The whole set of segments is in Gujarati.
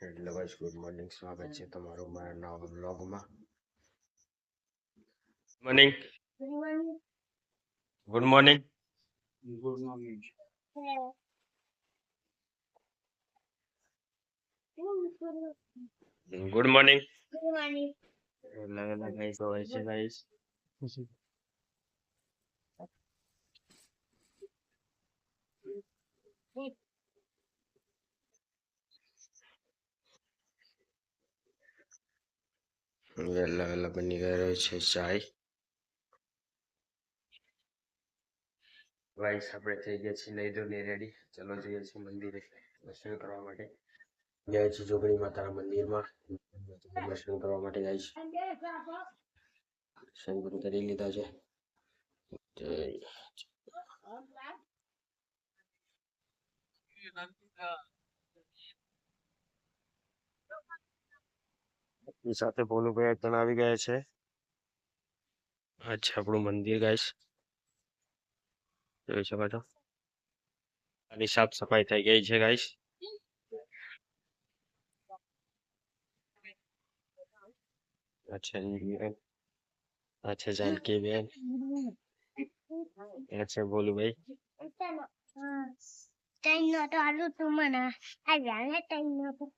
એટલે બસ ગુડ મોર્નિંગ સ્વાગત છે તમારું મારા નવા બ્લોગમાં morning good morning good morning good morning એટલે એટલે ગાઈસ હોય છે ગાઈસ વહેલા વહેલા બની ગયો છે ચાય. ગાઈસ આપણે થઈ ગયા છીએ નહીં ધોઈને રેડી ચલો જઈએ છીએ મંદિરે દર્શન કરવા માટે. ગયા છીએ જોગણી માતાના મંદિરમાં. દર્શન કરવા માટે જાય છે દર્શન પણ કરી લીધા છે. જય. આપણી સાથે ભોલુભાઈ પણ આવી ગયા છે. આ છે આપણું મંદિર ગાઈશ જોઈ શકો છો. આની સાફ સફાઈ થઈ ગઈ છે ગાઈશ અચ્છા અચ્છા જાનકી બેન. અચ્છા ભોલુભાઈ Tengo toda la semana. આ no તૈનો પણ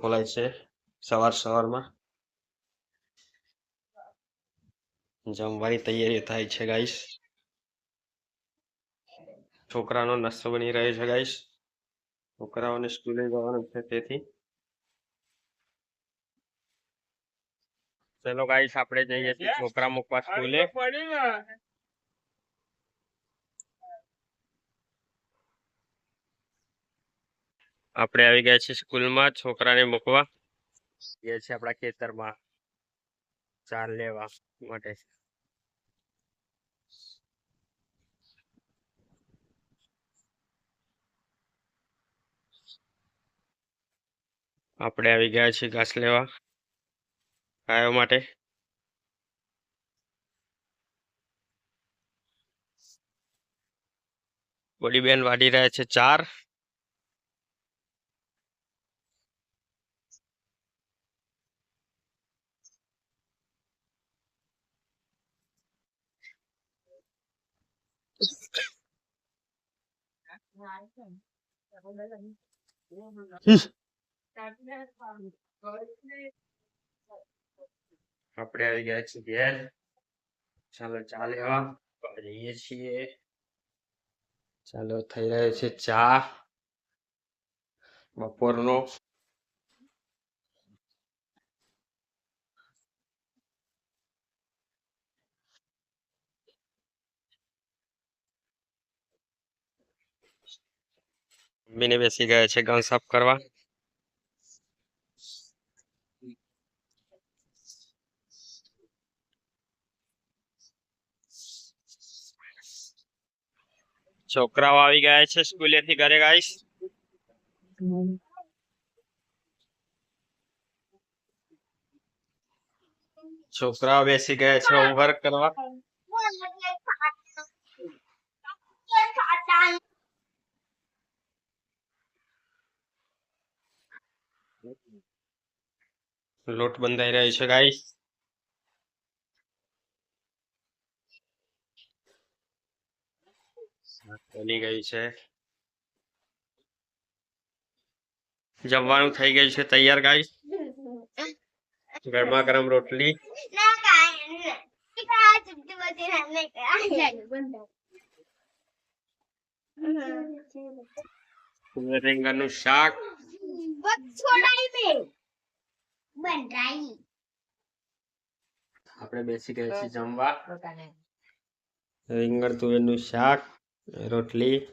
ખોલાય છે સવાર સવારમાં જમવાની તૈયારી થાય છે ગાઈસ છોકરાનો નાસ્તો બની રહ્યો છે ગાઈસ છોકરાઓને સ્કૂલે જવાનું છે તેથી ચલો ગાઈસ આપણે જઈએ છીએ છોકરા મૂકવા સ્કૂલે આપણે આવી ગયા છીએ સ્કૂલમાં છોકરાને મૂકવા એ છે આપણા ખેતરમાં ચાલ લેવા માટે. આપણે આવી ગયા છીએ ઘાસ લેવા. ગાયો માટે? બોડી બેન વાઢી રહ્યા છે ચાર. આપણે આવી ગયા છીએ ઘેર. ચાલો, ચા લેવા. જઈએ છીએ. ચાલો, થઈ રહ્યો છે ચા. બપોરનો. મમ્મીને બેસી ગયા છે ગણ સાફ કરવા. છોકરાઓ આવી ગયા છે સ્કૂલેથી ઘરે ગાઈસ છોકરાઓ બેસી ગયા છે હોમવર્ક કરવા. લોટ બંધાઈ રહ્યો છે ગાઈસ બની ગઈ છે. જમવાનું થઈ ગયું છે તૈયાર ગાઈસ ગરમા ગરમ રોટલી. રીંગણનું શાક. આપણે બેસી ગયા છીએ જમવા. રીંગણ તુવેરનું શાક. રોટલી